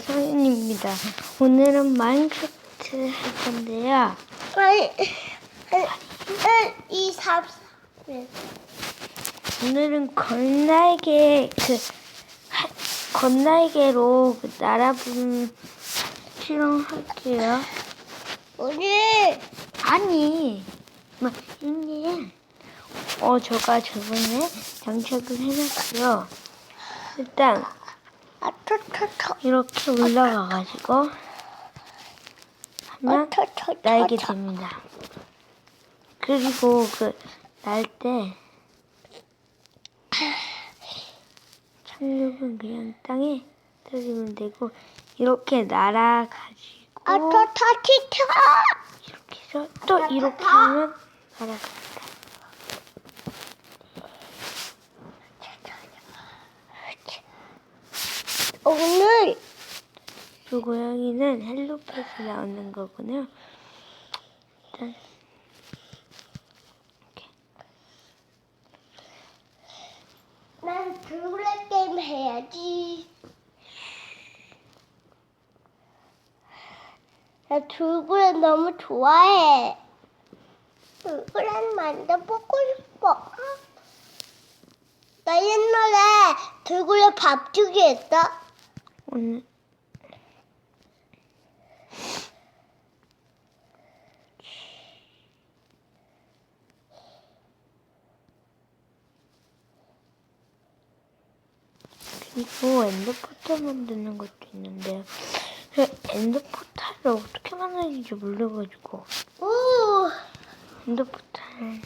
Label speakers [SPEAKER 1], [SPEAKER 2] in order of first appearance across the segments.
[SPEAKER 1] 성인입니다. 오늘은 마인크래프트 할 건데요.
[SPEAKER 2] 이 삼, 네.
[SPEAKER 1] 오늘은 건날개 그 하- 건날개로 그 날아부는 실험할게요.
[SPEAKER 2] 오늘
[SPEAKER 1] 아니, 뭐 이게 어 제가 저번에 장착을 해놨고요. 일단 이렇게 올라가가지고 하면
[SPEAKER 2] 아토토토
[SPEAKER 1] 날게 됩니다. 그리고 그 날 때 착륙은 그냥 땅에 떨어지면 되고 이렇게 날아가지고
[SPEAKER 2] 아토토티토
[SPEAKER 1] 이렇게 해서 또 이렇게 하면 날아갑니다.
[SPEAKER 2] 오늘
[SPEAKER 1] 이 고양이는 헬로펫이 나오는 거군요. 일단
[SPEAKER 2] 난 둘레 게임 해야지. 나 둘레 너무 좋아해. 둘레 만져보고 싶어. 나 옛날에 둘레 밥 주기 했다.
[SPEAKER 1] 오늘 그리고 엔더포탈 만드는 것도 있는데요. 그 엔더포탈을 어떻게 만드는지 몰라가지고.
[SPEAKER 2] 오,
[SPEAKER 1] 엔더포탈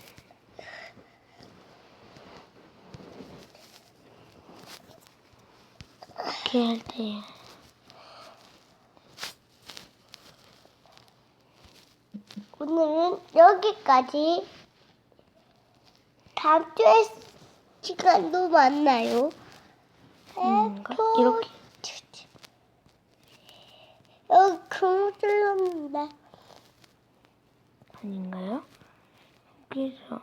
[SPEAKER 1] 때
[SPEAKER 2] 오늘은 여기까지. 다음 주에 시간도 만나요. 에토-
[SPEAKER 1] 이렇게
[SPEAKER 2] 여기 금을 찔렀는데.
[SPEAKER 1] 아닌가요? 여기서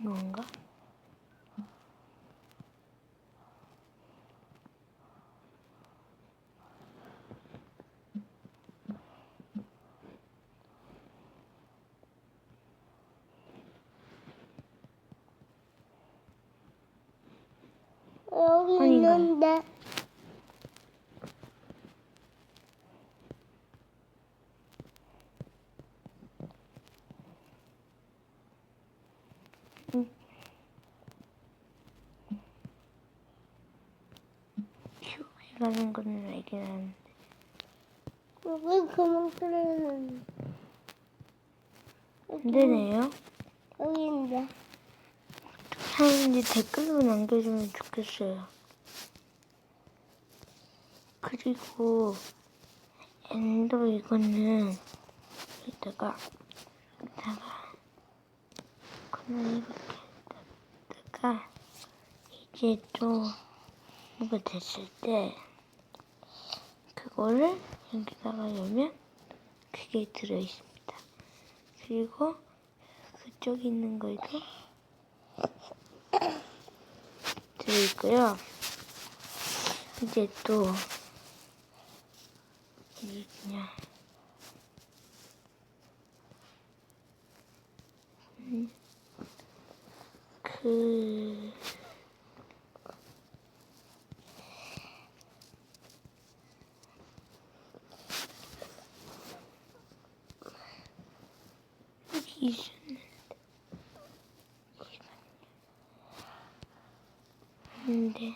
[SPEAKER 1] 이건가?
[SPEAKER 2] 여기
[SPEAKER 1] 아닌가요?
[SPEAKER 2] 있는데.
[SPEAKER 1] 휴 해가는 거는 알긴 하는데
[SPEAKER 2] 여기 금을 찔렀는데.
[SPEAKER 1] 안 되네요.
[SPEAKER 2] 여기 있는데.
[SPEAKER 1] 하는지 댓글로 남겨주면 좋겠어요. 그리고 엔더 이거는 이따가 이따가 그냥 이렇게 했다가 이제 또 뭐가 됐을 때 그거를 여기다가 열면 그게 들어 있습니다. 그리고 그쪽에 있는 거에도 들어있고요. 이제 또이 그냥 음, 그 있었는데. 근데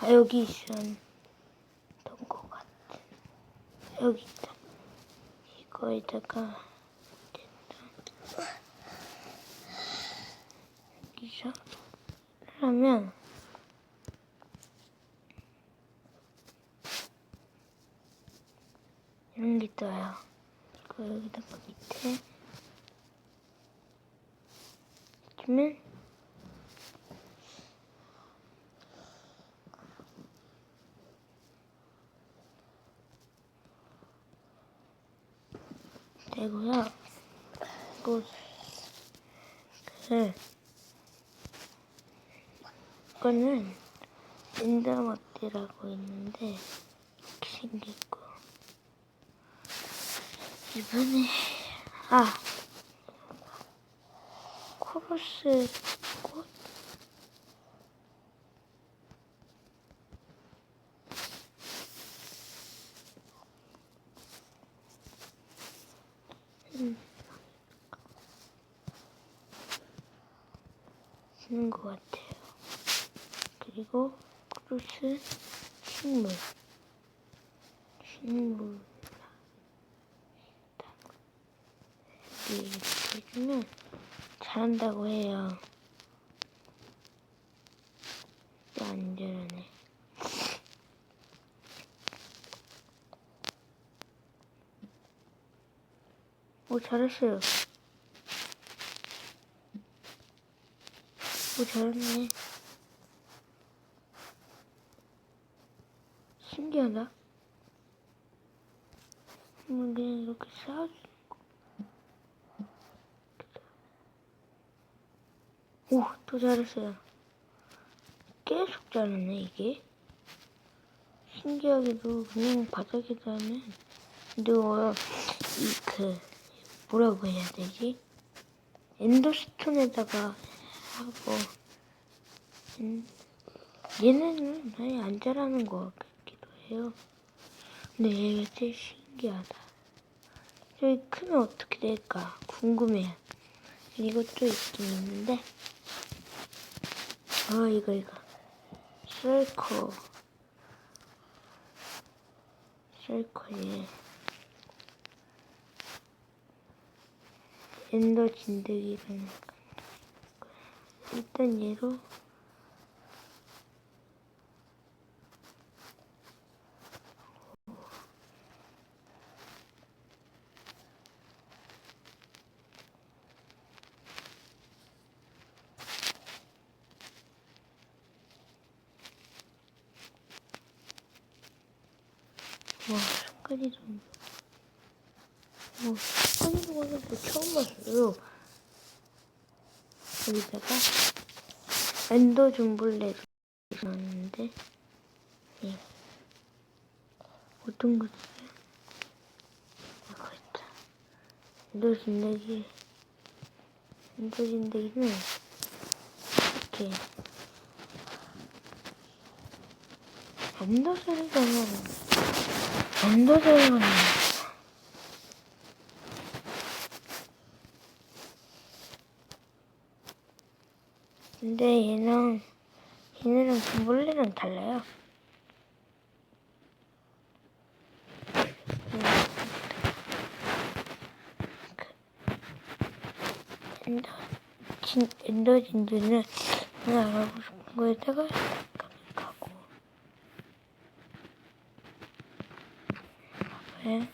[SPEAKER 1] 아 여기 있었던 것 같은 여기 있다. 이거에다가 됐다. 여기서 하면 게 떠요. 이거 여기다가 밑에 이쯤엔 되고요. 그리고 그 이거는 엔더막대라고 있는데 이렇게 이번에 아 코러스 꽃 음. 쓰는 것 같아요. 그리고 크루스 식물 식물 이렇게 해주면 잘한다고 해요. 안 잘하네. 오 잘했어요. 오 잘했네. 신기하다. 뭐 그냥 이렇게 쌓아주는 거. 오, 또 잘했어요. 계속 잘하네, 이게. 신기하게도 그냥 하면, 근데 어, 이, 그, 뭐라고 해야 되지? 엔더스톤에다가 하고, 음, 얘네는 아예 안 자라는 것 같기도 해요. 근데 얘가 제일 신기하다. 저기 크면 어떻게 될까 궁금해요. 이것도 있긴 있는데, 아 이거 이거. 셀커 셀커에 엔더 진드기라는 거. 일단 얘로 와, 색깔이 좀. 와, 좋아서 또 처음 봤어요. 여기다가 엔더 좀벌레를 넣었는데, 예. 어떤 거지? 이거 있다. 엔더 진드기, 엔더 진드기는 이렇게 엔더 소리가 나는 엔 더드래곤 근데 얘는 얘네랑 돈벌레랑 달라요. 그 엔더 진 엔더 진드는 알아보고 싶은 거에다가 가고 왜?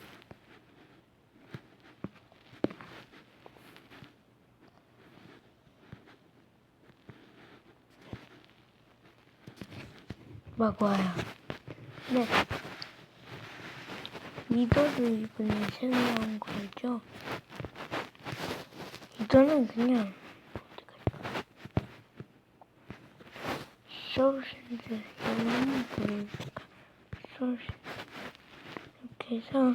[SPEAKER 1] 막 와요. 네. 이거를 이번에 새로 나온 거죠? 이거는 그냥 소울신드 영웅 보여줄까? 소울신드 이렇게 해서